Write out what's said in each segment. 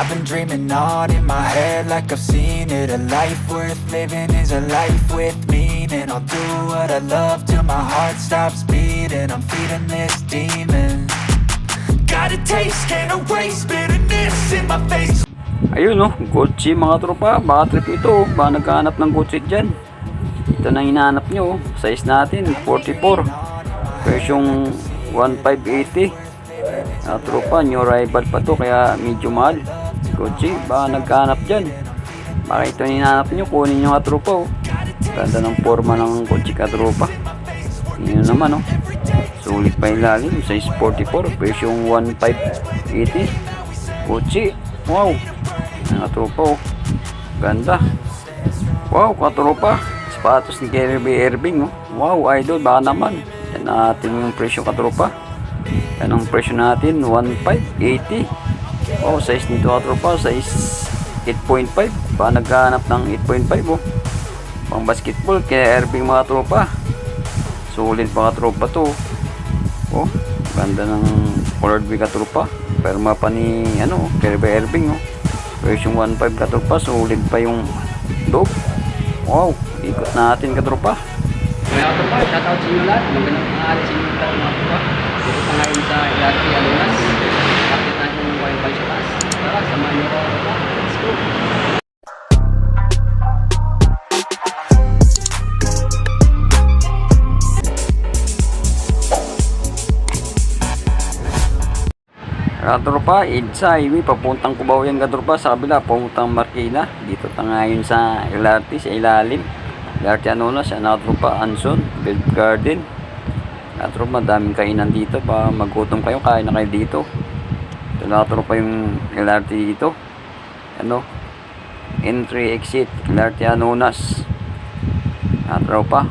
I've been dreaming on in my head like I've seen it A life worth living is a life with meaning I'll do what I love till my heart stops beating I'm feeding this demon Got a taste, can't erase bitterness in my face Ayun no, Gucci mga tropa, baka trip ito, baka naghahanap ng Gucci dyan. Ito na hinahanap nyo, oh. size natin, 44. Presyong 1580. Mga tropa, new arrival pa to, kaya medyo mahal. Gucci, baka naghahanap dyan. Baka ito yung hinahanap nyo, kunin nyo nga tropa oh. Ganda ng forma ng Gucci ka tropa. Yun naman oh. Sulit pa ilalim, size 44, presyong 1580. Gucci, wow. Mga tropa oh. Ganda. Wow, katropa. Sapatos ni Kirby Irving oh. Wow, idol, baka naman. Yan natin yung presyo katropa. Yan ang presyo natin, 1,580. Wow, size nito katropa, size 8.5. Baka naghahanap ng 8.5 oh. Pang basketball, kaya Irving mga tropa. Sulit pa katropa to. Oh, ganda ng colored wig katropa. Perma pa ni ano, Kirby Irving oh. Version 1.5 katropa, sulit pa yung loob. Wow, ikot natin katropa. Mga katropa, shoutout sa inyo lahat. Magandang pangalan sa inyo lahat mga katropa. Dito pa ngayon sa LRT Alunas. Bakit natin yung wifi sa taas? Tara, samahan niyo ako. Let's papuntang Cubao yan katropa. Sa kabila, papuntang Marikina. Dito ta ngayon sa LRT, sa ilalim. LRT Anonas, katropa, Anson, Build Garden. Katropa, daming kainan dito. Pa magutom kayo, kain na kayo dito. Ito na katropa yung LRT dito. Ano? Entry, exit, LRT Anonas. Katropa.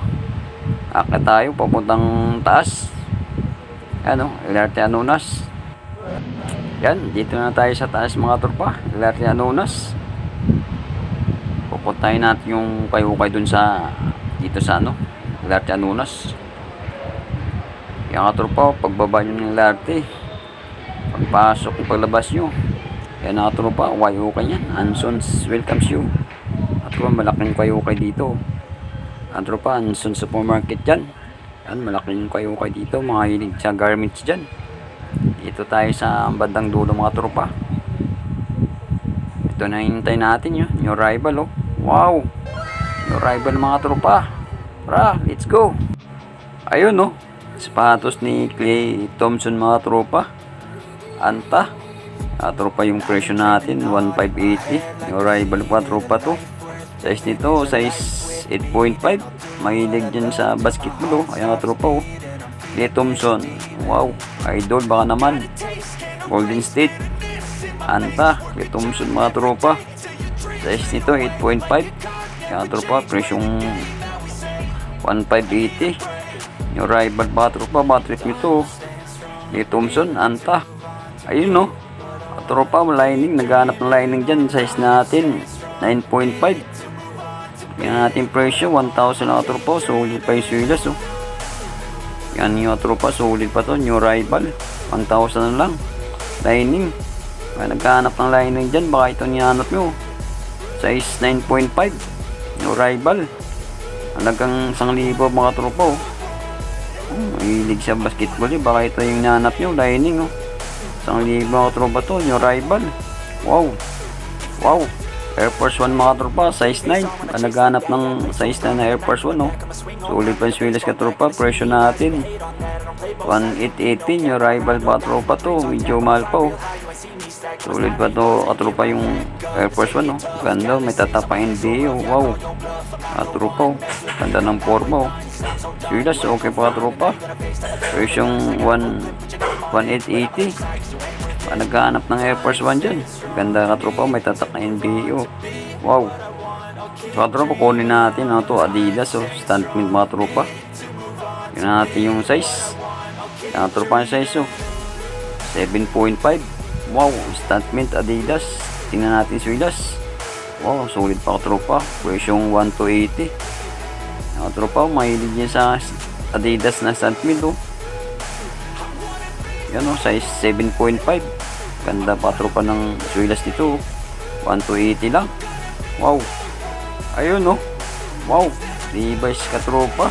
Akit tayo, papuntang taas. Ano? LRT Anonas. Yan, dito na tayo sa taas mga tropa. Lati Anonas. Pupuntahin natin yung kayukay dun sa dito sa ano, Lati Anonas. Yan mga tropa, pagbaba nyo ng Lati. Pagpasok, paglabas nyo. Yan mga tropa, kayukay yan. Ansons welcomes you. At tropa, malaking kayukay dito. Ang tropa, Ansons supermarket dyan. Yan, malaking kayukay dito. Mga hilig sa garments dyan. Dito tayo sa bandang dulo mga tropa. Ito na hintay natin yun. New arrival oh. Wow. New arrival mga tropa. Tara, let's go. Ayun oh. Sapatos ni Clay Thompson mga tropa. Anta. Mga tropa yung presyo natin. 1,580. New arrival mga tropa to. Size nito, size 8.5. Mahilig dyan sa basketball oh. Ayan mga tropa oh. Clay Thompson. Wow, idol baka naman. Golden State. Anta, Clay Thompson mga tropa. Size nito 8.5. Mga tropa, presyong 1,580. Yung rival mga tropa, mga trip nito. Clay Thompson, Anta. Ayun no. Tropa, lining. Naghanap ng lining dyan. Size natin 9.5. Yan natin presyo, 1,000 na tropa. Sulit pa yung silas oh. Yan yung tropa, sulit pa to, new rival. 1,000 na lang. Lining. Kaya naghahanap ng lining dyan, baka ito nihanap nyo. Size 9.5. New rival. Halagang 1,000 mga tropa oh. Mahilig sa basketball eh. Baka ito yung nihanap nyo, lining oh. 1,000 mga tropa to, new rival. Wow. Wow. Air Force 1 mga tropa, size 9. Naghanap ng size 9 na Air Force 1, no? Sulit pa yung swilas ka tropa, presyo natin. 1,818, yung rival pa tropa to. Medyo mahal pa, oh. Sulit pa to, katropa yung Air Force 1, no? Ganda, may tatapa NBA, oh. Wow. Katropa, oh. Ganda ng forma, oh. Swilas, okay pa katropa. Presyong 1, 1,880. Ah, naghahanap ng Air Force 1 dyan. Ganda ka tropa, may tatak na NBA. Oh. Wow. So, tropa, kunin natin ano to, Adidas. Oh. Standpoint mga tropa. Yun natin yung size. Yan tropa yung size. Oh. 7.5. Wow. Standpoint Adidas. Tingnan natin swilas. Wow, solid pa tropa. Presyong 1 to 80. Yan tropa, mahilig niya sa Adidas na standpoint. Oh. Yan o, size 7.5. Ganda pa tropa ng swilas nito. 1 to 80 lang. Wow. Ayun no. Wow. Levi's katropa.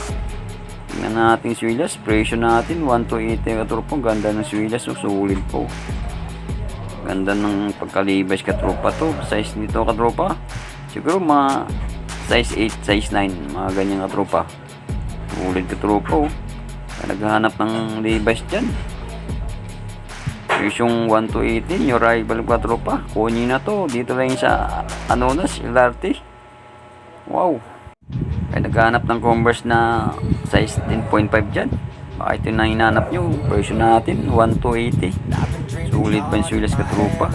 Tingnan natin swilas. Presyo natin 1 to 80 katropa. Ganda ng swilas. So, sulit po. Ganda ng pagka-Levi's katropa to. Size nito katropa. Siguro mga size 8, size 9. Mga ganyan katropa. Sulit katropa oh. Kaya Naghahanap ng Levi's dyan. Presyong 1 to 80, yung rival ko tropa. Kunin na to. Dito lang sa Anonas, LRT. Wow. Kaya naghanap ng Converse na size 10.5 dyan. Baka ito na hinanap nyo. Presyo natin, 1 to 80. Sulit pa yung sulas ka tropa.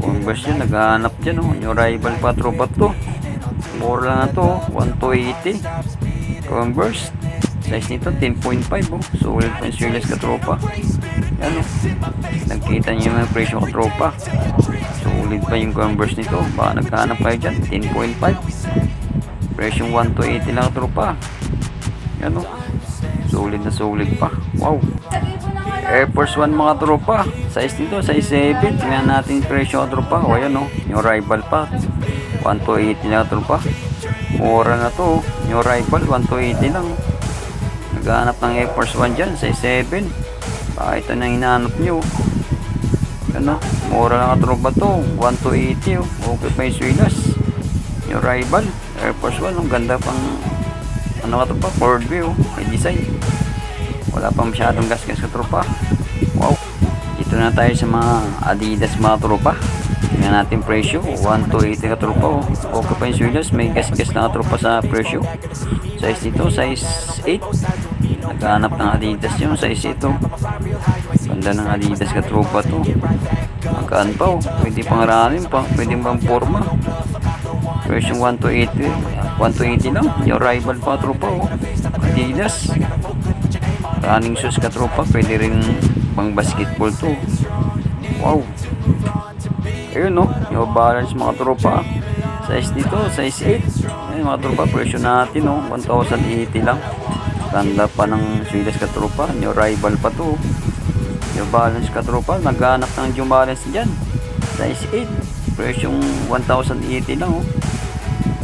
Converse yun, naghanap dyan. Oh. Yung rival pa to. Mura lang na to, 1 to 80. Converse. Size nito, 10.5 oh. Sulit pa yung sulas ka tropa. Yan oh. Nagkita nyo yung presyo ka tropa. Sulit pa yung Converse nito. Baka naghanap kayo dyan, 10.5. Presyong 1 to 80 lang tropa. Yan o. Solid na solid pa. Wow. Air Force 1 mga tropa. Size nito, size 7. Tingnan natin presyo tropa. O yan o. Yung rival pa. 1 to 80 lang tropa. Mura na to. Yung rival, 1 to 80 lang. Naghahanap ng Air Force 1 dyan. Size 7. Baka ito na hinahanap nyo. Ano? Mura lang ka tropa to. 1 to 80 o. Okay pa yung swilas. Yung rival. Air Force 1, ang ganda pang ano ka tropa, forward view, may design. Wala pa masyadong gasgas ka tropa. Wow. Dito na tayo sa mga Adidas mga tropa. Tingnan natin presyo, 1 to 80 ka tropa. oh. Okay pa yung swilas, may gasgas na ka tropa sa presyo. Size nito, size 8. Naghanap ng Adidas yun, size ito. Ganda ng Adidas ka tropa to. Magkaan pa oh. Pwede pang ranin, pa, pwede pang forma. Version 1 to 80. 1 to 80 lang. Yung rival pa tropa oh. Adidas. Running shoes ka tropa. Pwede rin pang basketball to. Wow. Ayun no. Yung balance mga tropa. Size nito. Size 8. Ayun mga tropa. Presyo natin no. 1,080 lang. Ganda pa ng swilas ka tropa. Yung rival pa to. Yung balance ka tropa. Naghanap ng yung balance dyan. Size 8. Presyong 1,080 lang oh.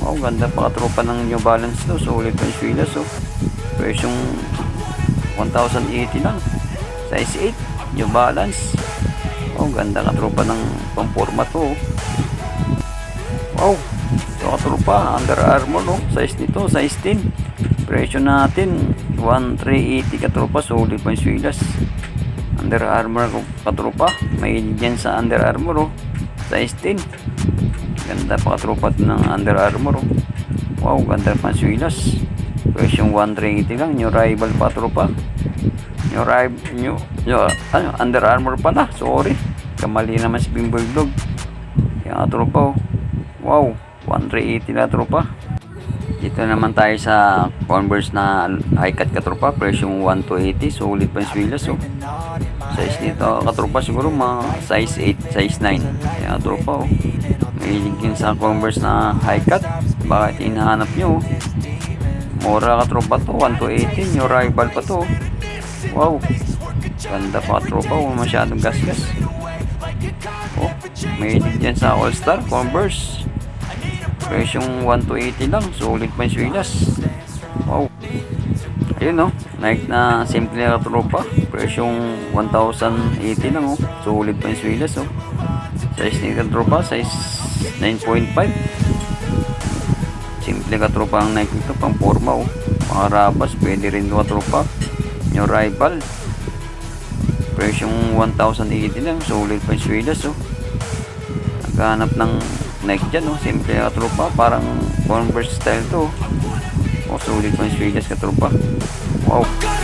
Wow, ganda pa katropa ng New Balance to. Solid pa yung swilas oh. Presyong 1,080 lang. Size 8, New Balance. Wow, ganda katropa ng pamporma to. oh. Wow, ito katropa, Under Armour no. Size nito, size 10. Presyo natin, 1,380 katropa. Solid pa yung swilas. Under Armour katropa. May dyan sa Under Armour oh. Size 10. Ganda pa katropa ng Under Armour. oh. Wow, ganda pa ang swilas. Presyong 180 lang. New rival pa tropa. New rival, new, new, ano, Under Armour pala. Sorry. Kamali naman si Bimboy Vlog. Yan tropa oh. Wow, 180 na tropa. Dito naman tayo sa Converse na high cut katropa. Presyong 1 to 80. Solid pa yung swilas oh. Size nito katropa siguro mga size 8, size 9. Yan katropa oh. Mahilig yun sa Converse na high cut. Bakit hinahanap nyo? Mura ka tropa to. 1 to 18. Yung rival pa to. Wow. Ganda pa tropa. Wala masyadong gasgas. Oh, mahilig yan sa All Star Converse. Presyong 1 to 80 lang. Solid pa yung swilas. Wow. Ayun no. Nike na simple na tropa. Presyong 1,080 lang oh. Solid pa yung swilas oh. Size ni tropa. Size 9.5 simple ka tropa ang Nike ito pang forma oh mga rabas pwede rin mga tropa yung rival presyong 1,080 lang solid pa yung swilas oh naghanap ng Nike dyan oh simple ka tropa. Parang converse style to oh. Solid pa yung swilas ka tropa. Wow